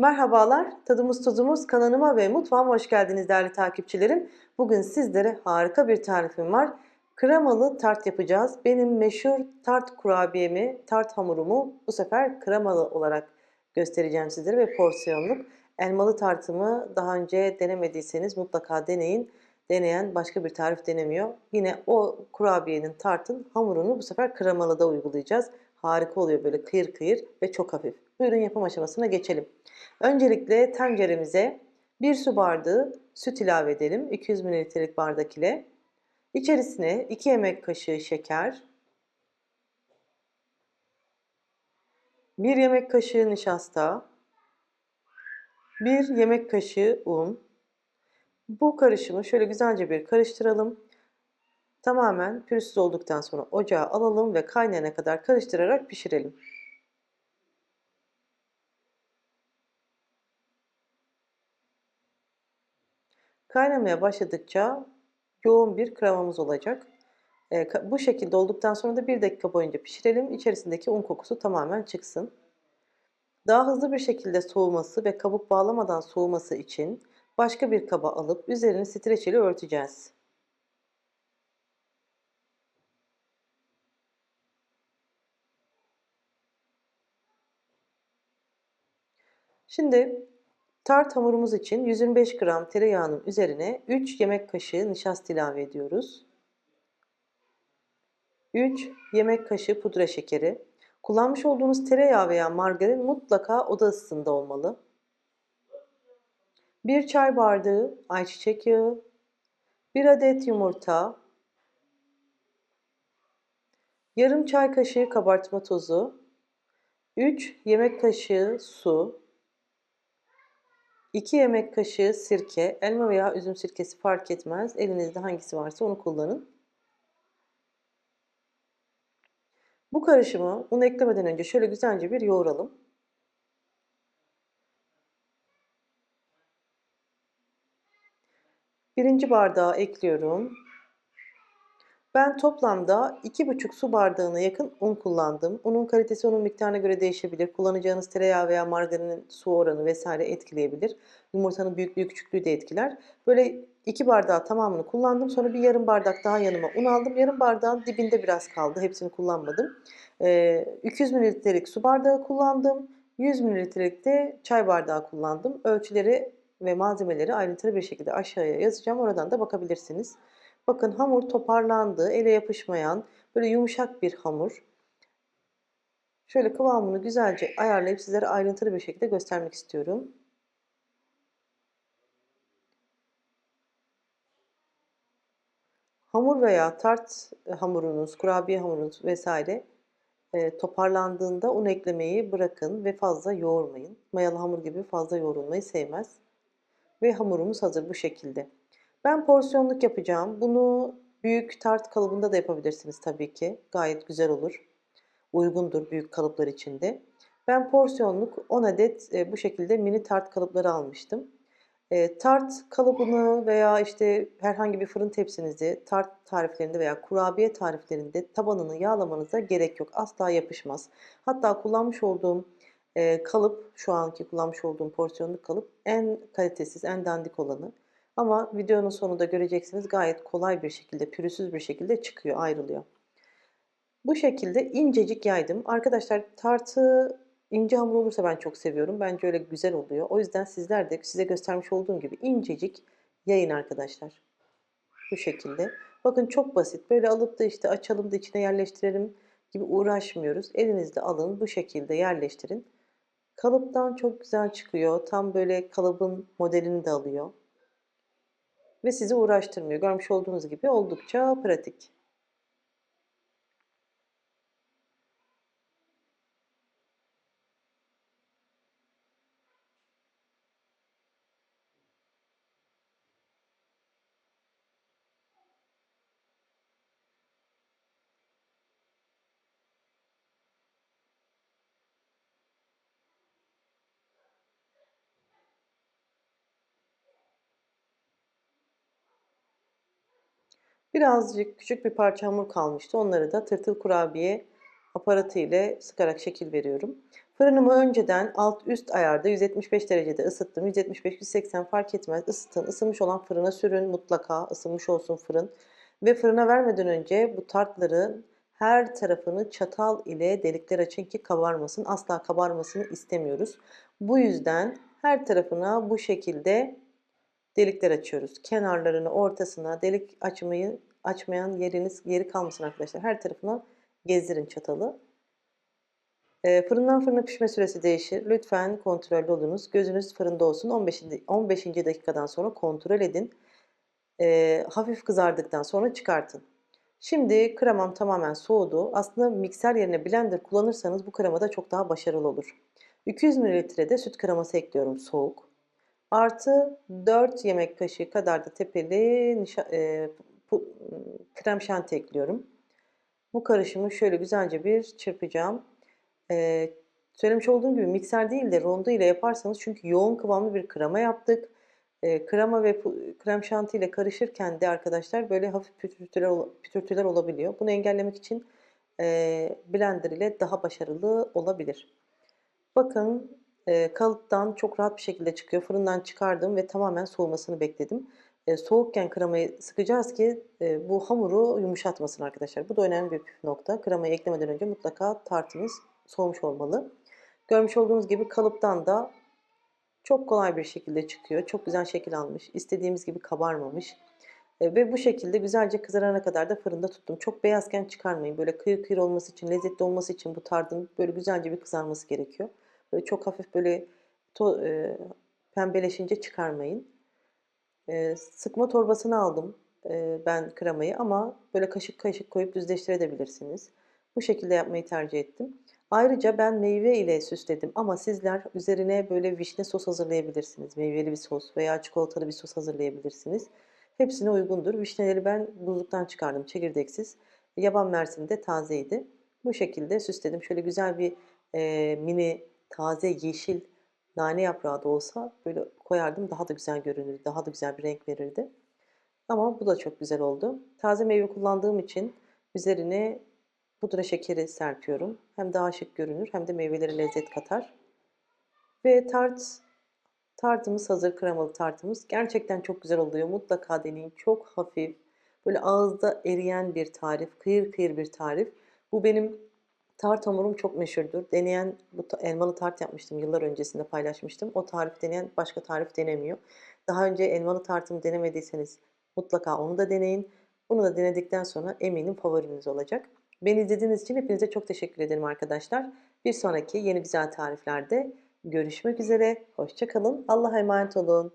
Merhabalar, tadımız tuzumuz kanalıma ve mutfağıma hoş geldiniz değerli takipçilerim. Bugün sizlere harika bir tarifim var. Kremalı tart yapacağız. Benim meşhur tart kurabiyemi, tart hamurumu bu sefer kremalı olarak göstereceğim sizlere ve porsiyonluk. Elmalı tartımı daha önce denemediyseniz mutlaka deneyin. Deneyen başka bir tarif denemiyor. Yine o kurabiyenin tartın hamurunu bu sefer kremalıda uygulayacağız. Harika oluyor böyle kıyır kıyır ve çok hafif. Buyurun yapım aşamasına geçelim. Öncelikle tenceremize 1 su bardağı süt ilave edelim. 200 mililitrelik bardak ile. İçerisine 2 yemek kaşığı şeker, 1 yemek kaşığı nişasta, 1 yemek kaşığı un. Bu karışımı şöyle güzelce bir karıştıralım. Tamamen pürüzsüz olduktan sonra ocağa alalım ve kaynayana kadar karıştırarak pişirelim. Kaynamaya başladıkça yoğun bir kremamız olacak. E, bu şekilde olduktan sonra da 1 dakika boyunca pişirelim. İçerisindeki un kokusu tamamen çıksın. Daha hızlı bir şekilde soğuması ve kabuk bağlamadan soğuması için başka bir kaba alıp üzerini streç ile örteceğiz. Şimdi tart hamurumuz için 125 gram tereyağının üzerine 3 yemek kaşığı nişasta ilave ediyoruz. 3 yemek kaşığı pudra şekeri. Kullanmış olduğunuz tereyağı veya margarin mutlaka oda ısısında olmalı. 1 çay bardağı ayçiçek yağı, 1 adet yumurta, yarım çay kaşığı kabartma tozu, 3 yemek kaşığı su, 2 yemek kaşığı sirke, elma veya üzüm sirkesi fark etmez. Elinizde hangisi varsa onu kullanın. Bu karışımı un eklemeden önce şöyle güzelce bir yoğuralım. Birinci bardağı ekliyorum. Ben toplamda 2,5 su bardağına yakın un kullandım. Unun kalitesi onun miktarına göre değişebilir. Kullanacağınız tereyağı veya margarinin su oranı vesaire etkileyebilir. Yumurtanın büyüklüğü küçüklüğü de etkiler. Böyle 2 bardağı tamamını kullandım. Sonra bir yarım bardak daha yanıma un aldım. Yarım bardağın dibinde biraz kaldı. Hepsini kullanmadım. Ee, 200 mililitrelik su bardağı kullandım. 100 mililitrelik de çay bardağı kullandım. Ölçüleri ve malzemeleri ayrıntılı bir şekilde aşağıya yazacağım. Oradan da bakabilirsiniz. Bakın hamur toparlandı, ele yapışmayan, böyle yumuşak bir hamur. Şöyle kıvamını güzelce ayarlayıp sizlere ayrıntılı bir şekilde göstermek istiyorum. Hamur veya tart hamurunuz, kurabiye hamurunuz vesaire e, toparlandığında un eklemeyi bırakın ve fazla yoğurmayın. Mayalı hamur gibi fazla yoğrulmayı sevmez. Ve hamurumuz hazır bu şekilde. Ben porsiyonluk yapacağım. Bunu büyük tart kalıbında da yapabilirsiniz tabii ki. Gayet güzel olur. Uygundur büyük kalıplar içinde. Ben porsiyonluk 10 adet e, bu şekilde mini tart kalıpları almıştım. E, tart kalıbını veya işte herhangi bir fırın tepsinizi tart tariflerinde veya kurabiye tariflerinde tabanını yağlamanıza gerek yok. Asla yapışmaz. Hatta kullanmış olduğum e, kalıp, şu anki kullanmış olduğum porsiyonluk kalıp en kalitesiz, en dandik olanı. Ama videonun sonunda göreceksiniz gayet kolay bir şekilde, pürüzsüz bir şekilde çıkıyor, ayrılıyor. Bu şekilde incecik yaydım. Arkadaşlar tartı ince hamur olursa ben çok seviyorum. Bence öyle güzel oluyor. O yüzden sizler de size göstermiş olduğum gibi incecik yayın arkadaşlar. Bu şekilde. Bakın çok basit. Böyle alıp da işte açalım da içine yerleştirelim gibi uğraşmıyoruz. Elinizde alın bu şekilde yerleştirin. Kalıptan çok güzel çıkıyor. Tam böyle kalıbın modelini de alıyor ve sizi uğraştırmıyor. Görmüş olduğunuz gibi oldukça pratik. Birazcık küçük bir parça hamur kalmıştı. Onları da tırtıl kurabiye aparatı ile sıkarak şekil veriyorum. Fırınımı önceden alt üst ayarda 175 derecede ısıttım. 175-180 fark etmez. Isıtın. Isınmış olan fırına sürün. Mutlaka ısınmış olsun fırın. Ve fırına vermeden önce bu tartların her tarafını çatal ile delikler açın ki kabarmasın. Asla kabarmasını istemiyoruz. Bu yüzden her tarafına bu şekilde delikler açıyoruz. Kenarlarını, ortasına delik açmayı açmayan yeriniz yeri kalmasın arkadaşlar. Her tarafına gezdirin çatalı. E, fırından fırına pişme süresi değişir. Lütfen kontrollü olunuz. Gözünüz fırında olsun. 15. 15. dakikadan sonra kontrol edin. E, hafif kızardıktan sonra çıkartın. Şimdi kremam tamamen soğudu. Aslında mikser yerine blender kullanırsanız bu krema da çok daha başarılı olur. 200 ml de süt kreması ekliyorum soğuk. Artı 4 yemek kaşığı kadar da tepeli e, krem şanti ekliyorum. Bu karışımı şöyle güzelce bir çırpacağım. Ee, söylemiş olduğum gibi mikser değil de rondo ile yaparsanız çünkü yoğun kıvamlı bir krema yaptık. Ee, krema ve krem şanti ile karışırken de arkadaşlar böyle hafif pütürtüler, pütürtüler olabiliyor. Bunu engellemek için e, blender ile daha başarılı olabilir. Bakın kalıptan çok rahat bir şekilde çıkıyor. Fırından çıkardım ve tamamen soğumasını bekledim. Soğukken kremayı sıkacağız ki bu hamuru yumuşatmasın arkadaşlar. Bu da önemli bir püf nokta. Kremayı eklemeden önce mutlaka tartınız soğumuş olmalı. Görmüş olduğunuz gibi kalıptan da çok kolay bir şekilde çıkıyor. Çok güzel şekil almış. İstediğimiz gibi kabarmamış. Ve bu şekilde güzelce kızarana kadar da fırında tuttum. Çok beyazken çıkarmayın. Böyle kıyır kıyır olması için, lezzetli olması için bu tardın böyle güzelce bir kızarması gerekiyor. Böyle çok hafif böyle to, e, pembeleşince çıkarmayın. E, sıkma torbasını aldım e, ben kremayı ama böyle kaşık kaşık koyup düzleştirebilirsiniz. Bu şekilde yapmayı tercih ettim. Ayrıca ben meyve ile süsledim ama sizler üzerine böyle vişne sos hazırlayabilirsiniz. Meyveli bir sos veya çikolatalı bir sos hazırlayabilirsiniz. Hepsine uygundur. Vişneleri ben buzluktan çıkardım çekirdeksiz. Yaban mersini de tazeydi. Bu şekilde süsledim. Şöyle güzel bir e, mini taze yeşil nane yaprağı da olsa böyle koyardım. Daha da güzel görünürdü. Daha da güzel bir renk verirdi. Ama bu da çok güzel oldu. Taze meyve kullandığım için üzerine pudra şekeri serpiyorum. Hem daha şık görünür hem de meyvelere lezzet katar. Ve tart tartımız hazır kremalı tartımız. Gerçekten çok güzel oluyor. Mutlaka deneyin. Çok hafif, böyle ağızda eriyen bir tarif, kıyır kıyır bir tarif. Bu benim tart hamurum çok meşhurdur. Deneyen bu elmalı tart yapmıştım yıllar öncesinde paylaşmıştım. O tarif deneyen başka tarif denemiyor. Daha önce elmalı tartımı denemediyseniz mutlaka onu da deneyin. Bunu da denedikten sonra eminim favoriniz olacak. Beni izlediğiniz için hepinize çok teşekkür ederim arkadaşlar. Bir sonraki yeni güzel tariflerde görüşmek üzere. Hoşçakalın. Allah'a emanet olun.